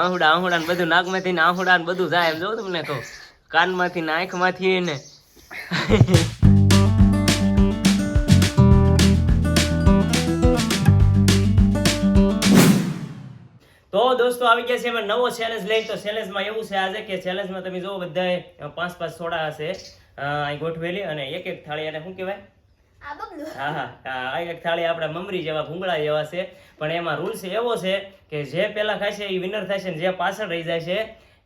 આહુડા આહુડા ને બધું નાકમાંથી ને આહુડા ને બધું જાય એમ જો તમને કહું. કાનમાંથી ને આંખમાંથી ને તો દોસ્તો આવી ગયા છે એમાં નવો ચેલેન્જ લઈ. તો ચેલેન્જમાં એવું છે આજે કે ચેલેન્જમાં તમે જો બધાએ પાંચ પાંચ સોડા હશે. અહીં ગોઠવેલી અને એક એક થાળી અને શું કહેવાય? હા હા. આ એક થાળી આપણા મમરી જેવા ભૂંગળા જેવા છે. પણ એમાં રૂલ્સ એવો છે કે જે પહેલાં ખાશે એ વિનર થશે ને જે પાછળ રહી જાય છે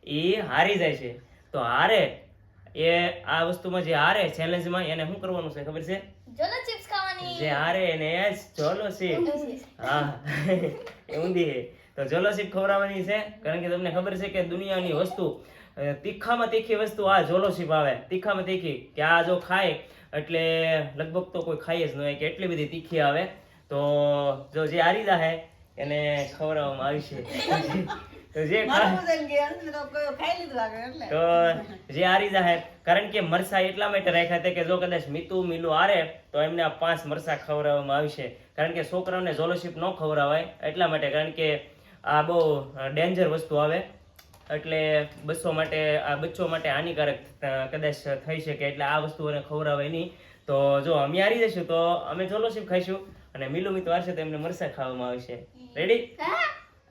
એ હારી જાય છે. તો હારે એ આ વસ્તુમાં જે હારે ચેલેન્જમાં એને શું કરવાનું છે ખબર છે? જોલો ચિપ્સ ખાવાની. જે હારે એને એ જ ચોલો હા. એ ઊંધી તો જોલોસીપ ખવડાવવાની છે. કારણ કે તમને ખબર છે કે દુનિયાની વસ્તુ તીખામાં તીખી વસ્તુ આ જોલોસીપ આવે. તીખામાં તીખી. કે આ જો ખાય એટલે લગભગ તો કોઈ ખાઈ જ ન હોય કે એટલી બધી તીખી આવે. તો જો જે આરીદા હે એને ખવડાવવામાં આવી છે. જે તો જે આરીદા હે કારણ કે મરસા એટલા માટે રાખ્યા હતા કે જો કદાચ મીતુ મીલું આરે તો એમને આ પાંચ મરસા ખવડાવવામાં આવશે કારણ કે છોકરાઓને જોલોશીપ ન ખવડાવાય એટલા માટે કારણ કે આ બહુ ડેન્જર વસ્તુ આવે. એટલે બચ્ચો માટે આ બચ્ચો માટે હાનિકારક કદાચ થઈ શકે. એટલે આ વસ્તુઓને ખવડાવાય નહીં. તો જો અમે હારી જઈશું તો અમે જોલોશીપ ખાઈશું. અને મીલું મિત હારશે તો એમને મરસા ખાવામાં આવશે રેડી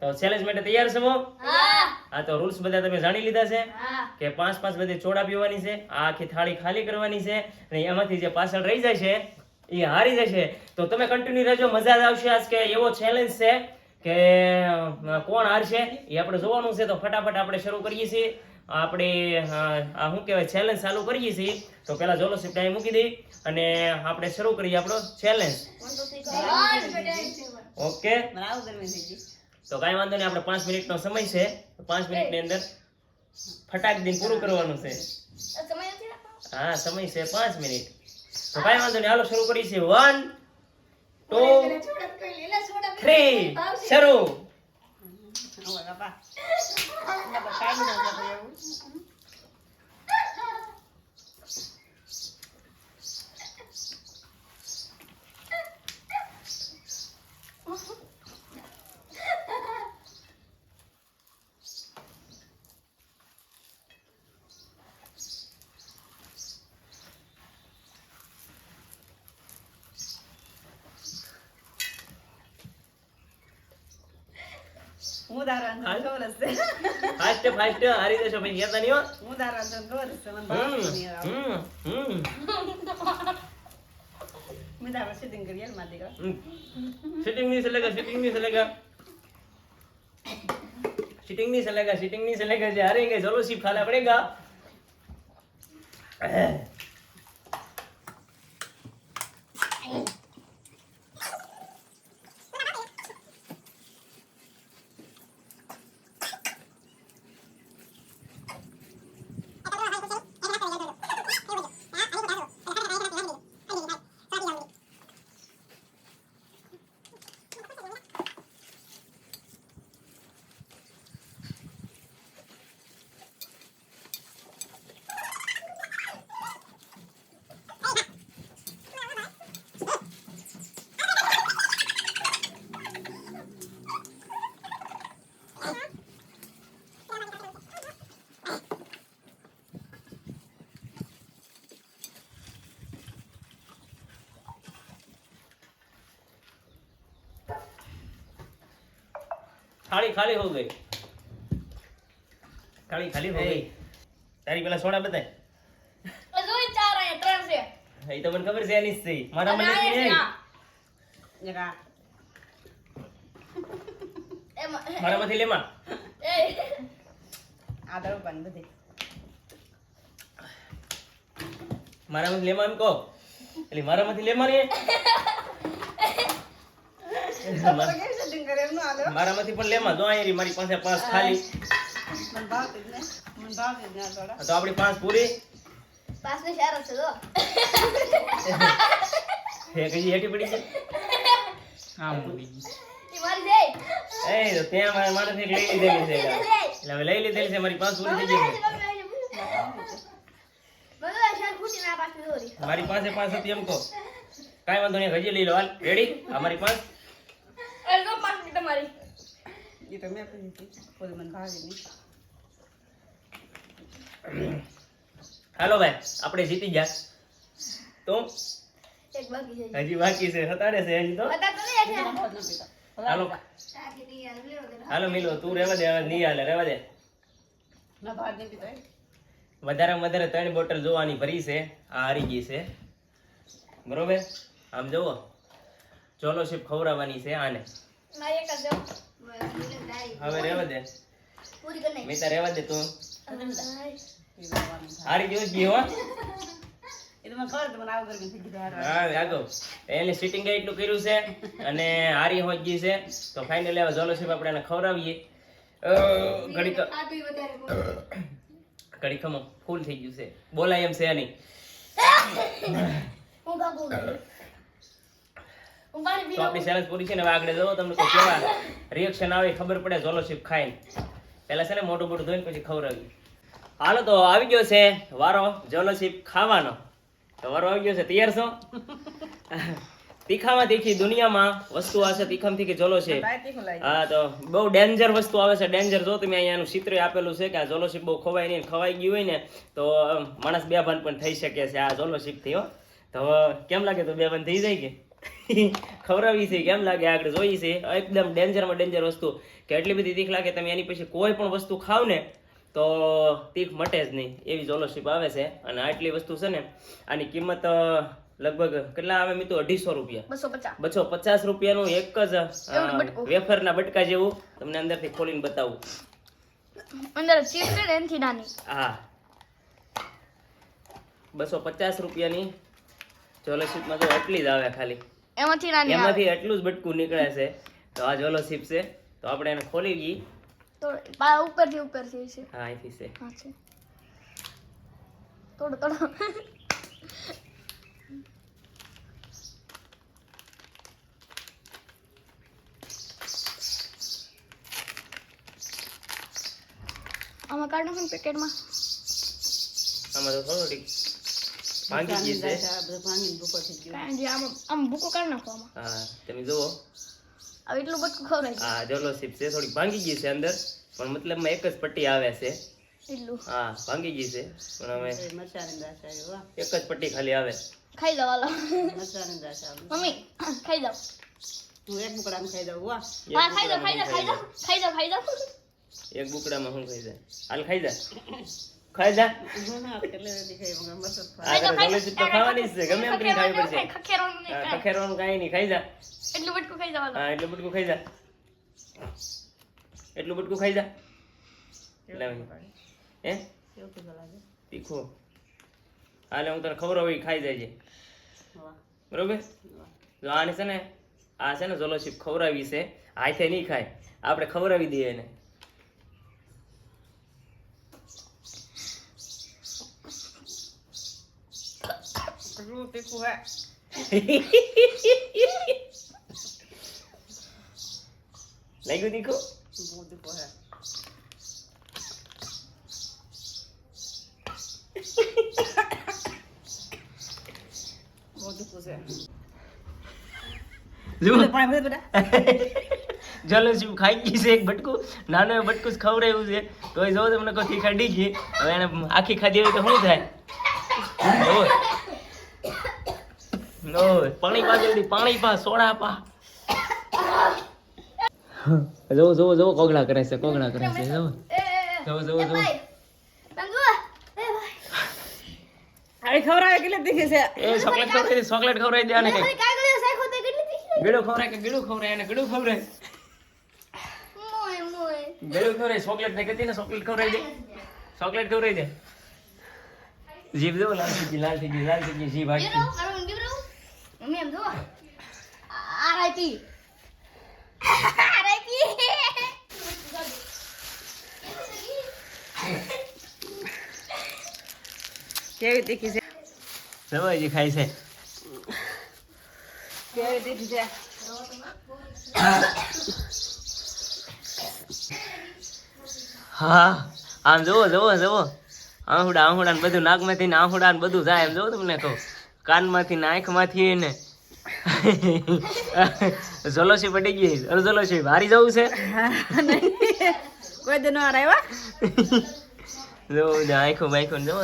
તો ચેલેન્જ માટે તૈયાર છો હા. આ તો રૂલ્સ બધા તમે જાણી લીધા છે. કે પાંચ પાંચ બધી ચોડા પીવાની છે આ આખી થાળી ખાલી કરવાની છે અને એમાંથી જે પાછળ રહી જાય છે એ હારી જશે તો તમે કન્ટિન્યુ રહેજો મજા જ આવશે આજ કે એવો ચેલેન્જ છે. કે કોણ હારશે એ આપણે જોવાનું છે. તો ફટાફટ આપણે શરૂ કરીએ છીએ. આપણે આ શું કહેવાય ચેલેન્જ ચાલુ કરીએ છીએ. તો પહેલા જોલો શિફ્ટ અહીં મૂકી દઈ અને આપણે શરૂ કરીએ આપણો ચેલેન્જ ઓકે? તો કાંઈ વાંધો નહીં આપણે પાંચ મિનિટનો સમય છે. પાંચ મિનિટની અંદર ફટાક પૂરું કરવાનું છે. હા સમય છે પાંચ મિનિટ. તો કાંઈ વાંધો નહીં હાલો શરૂ કરીએ છીએ. વન ટુ થ્રી શરૂ ફાસ્ટ ફાસ્ટ હારી જશો ભાઈ કહેતા નહીં હો હમ, હમ, હમ. सिटिंग नहीं चलेगा सिटिंग नहीं चलेगा सिटिंग नहीं चलेगा सिटिंग नहीं चलेगा जे हारेंगे चलो सिर्फ खाना पड़ेगा थाली खाली हो गई थाली खाली हो गई તારી પેલા સોડા બતાય એ તો મને ખબર છે એની જ છે મારા મને નથી નહીં. મારામાંથી લેમાં મારામાંથી લેમાં એમ કહો એટલે મારામાંથી લેમાં ને મારામાંથી પણ લેમાં. જો આયરી મારી પાસે પાંચ ખાલી. તો આપણી પાંચ પૂરી. એક હજી હેઠી પડી છે. એ તો ત્યાં મારા માણસ એક લઈ લીધેલી છે એટલે હવે લઈ લીધેલી છે મારી પાંચ પૂરી થઈ ગઈ છે. મારી પાસે પાંચ હતી એમ કહો. કાંઈ વાંધો નહીં હજી લઈ લો હાલ. રેડી અમારી પાંચ એ તો મેં કરી હતી કોઈ મને ભાવે નહીં. હાલો ભાઈ આપણે જીતી ગયા. તો? એક બાકી છે હજી. બાકી છે હતાડે છે હજી તો? હાલો. હાલો મિલો તું રેવા દે હવે નહીં હાલે રહેવા દે. વધારેમાં વધારે ત્રણ બોટલ જોવાની ભરી છે આ હારી ગઈ છે. બરોબર? આમ જુઓ. ચોલોશીપ ખવડાવવાની છે આને. મારી એક જ હવે રહેવા દે. પૂરી કરી મિતા રહેવા દે તું. હારી ગયો આગો એને સિટિંગ એટલું કર્યું છે અને હારી હોઈ ગઈ છે. તો ફાઇનલી હવે ચોલોશીપ આપણે એને ખવડાવીએ. અ, ઘડીક ફૂલ થઈ ગયું છે. બોલાય એમ છે નહીં. તો આપણી સેલેન્જ પૂરી છે ને હવે આગળ જવો તમને કોઈ કેવા રિએક્શન આવે ખબર પડે જોલોશીપ ખાઈને. પહેલાં છે ને મોટું મોટું ધોઈને પછી ખવડાવી હાલો તો આવી ગયો છે વારો જોલોશીપ ખાવાનો. તો વારો આવી ગયો છે તૈયાર છો? તીખામાં તીખી દુનિયામાં વસ્તુ આ છે તીખામાં તીખી જોલો છે હા તો બહુ ડેન્જર વસ્તુ આવે છે ડેન્જર જો તમે અહીંયાનું ચિત્ર આપેલું છે કે આ જોલોશીપ બહુ ખવાય નહીં ખવાઈ ગયું હોય ને તો માણસ બે ભાન પણ થઈ શકે છે આ જોલોશીપથી હો. તો કેમ લાગે તો બે ભાન થઈ જાય કે? ખવડાવી છે કેમ લાગે આગળ જોઈ છે? એકદમ ડેન્જરમાં ડેન્જર વસ્તુ. કે એટલી બધી તીખ લાગે તમે એની પછી કોઈ પણ વસ્તુ ખાવ ને તો તીખ મટે જ નહીં. એવી જોલોશીપ આવે છે અને આટલી વસ્તુ છે ને આની કિંમત લગભગ કેટલા આવે મિત્રો? અઢીસો રૂપિયા. બસો પચાસ. રૂપિયાનું એક જ વેફર ના વેફરના બટકા જેવું. તમને અંદરથી ખોલીને બતાવું. અંદર ચીપ છે ને એનથી નાની. હા. બસો પચાસ રૂપિયાની જોલોશીપમાં જો એટલી જ આવે ખાલી. એમાંથી નાની એમાંથી એટલું જ બટકું નીકળે છે. તો આ જોલોશીપ છે. તો આપણે એને ખોલી ગઈ. તો પા ઉપરથી ઉપરથી છે. હા અહીંથી છે. હા છે. થોડો થોડો આમાં કાઢ નાખો પેકેટમાં. આમાં તો થોડું ભાંગી ગઈ છે આ. કાંઈ આમ ભૂકો કાઢી નાખો આમાં હા તમે જુઓ હવે એટલું બધું ખવડાવી હા જોલો જોલોશીપ છે થોડી ભાંગી ગઈ છે અંદર પણ મતલબમાં એક જ પટ્ટી આવે છે એટલું હા ભાંગી ગઈ છે પણ હવે. એક જ પટ્ટી ખાલી આવે ખાઈ જાઓ હાલો મમ્મી ખાઈ જાઓ હું એક મુકડામાં ખાઈ વાહ. હા ખાઈ જાઓ ખાઈ દો ખાઈ દો ખાઈ દો ખાઈ દો એક બુકડામાં શું ખાઈ જાય હાલ ખાઈ જા ખાઈ જા. ખાવાની છે ગમે એમ કરીને ખાવી પડશે. ખખેરવાનું કાંઈ. નહીં ખાઈ જા. એટલું બટકું ખાઈ હા એટલું બટકું ખાઈ જા. એટલું બટકું ખાઈ જા? હે? તીખું. હાલે હું તને ખબર હોય ખાઈ જાય છે. બરોબર. જો આને છે ને આ છે ને જોલોશીપ ખવડાવી છે. હાથે નહીં ખાય. આપણે ખવડાવી દઈએ એને. બધા. જલેસી ખાઈ ગઈ છે એક બટકું નાનો એવું બટકું ખવડાવ્યું છે તો જો તમને કોઈ તીખા ડી ગઈ હવે એને આખી ખાધી હોય તો શું થાય ઓય. પાણી પા જલ્દી પાણી પા સોડા પા જોવો જોવો જોવો કોગળા કરે છે કોગળા કરે છે જુઓ. એ ભાઈ. આવી ખવડાવે કેટલી તીખી છે એ ચોકલેટ ખવડાવી દે ચોકલેટ ખવડાવી દે આને કઈ કાગળિયો શાખ્યો તો કેટલી તીખી લાગી. ગળું ખવડાય કે ગળું ખવરાય એને ગળું ખવરાય મોય, મોય. ગળું ખવડાય ચોકલેટ ને કહેતી ને ચોકલેટ ખવડાવી દે ચોકલેટ ખવડાવી દે જીભ જો લાલ થઈ ગઈ લાલ થઈ ગઈ લાલ થઈ ગઈ જીભ આખી મારું ગીરો. મમ્મી એમ જુઓ. કેવી તીખી છે સવાજી ખાય છે કેવી તીખી છે હા આમ જુઓ જુઓ જોવો આહુડા આહુડા ને બધું નાકમાંથી ને આહુડા ને બધું જાય એમ જો તમને કહું. કાનમાંથી ને આંખમાંથી ને જલોસી પડી ગઈ. અરે ઝોલોશી હારી જવું છે? કોઈ દી નો આવ્યા? જો આંખો બાંખો જો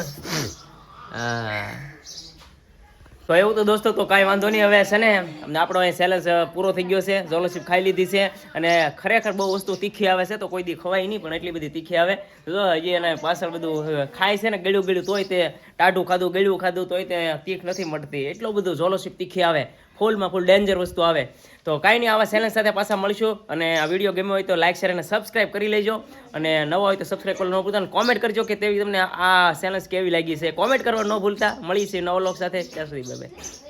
હા. તો એવું તો દોસ્તો, તો કાંઈ વાંધો નહીં. હવે છે ને આપણો અહીં સેલેન્સ પૂરો થઈ ગયો છે. ઝોલોશીપ ખાઈ લીધી છે અને ખરેખર બહુ વસ્તુ તીખી આવે છે, તો કોઈ દી ખવાય નહીં, પણ એટલી બધી તીખી આવે. જો, હજી એને પાછળ બધું ખાય છે ને, ગળ્યું ગળ્યું, તોય તે ટાઢું ખાધું, ગળ્યું ખાધું, તોય તે તીખ નથી મળતી. એટલું બધું ઝોલોશીપ તીખી આવે. ફૂલમાં ફૂલ ડેન્જર વસ્તુ આવે. તો કાંઈ નહીં, આવા ચેનલ સાથે પાછા મળશું. અને આ વીડિયો ગમ્યો હોય તો લાઇક શેર અને સબસ્ક્રાઇબ કરી લેજો. અને નવા હોય તો સબસ્ક્રાઇબ કરવાનું ન ભૂલતા અને કોમેન્ટ કરજો કે તેવી તમને આ ચેનલ કેવી લાગી છે. કોમેન્ટ કરવા ન ભૂલતા. મળી છે નવા લોક સાથે. ત્યાં સુધી যাবে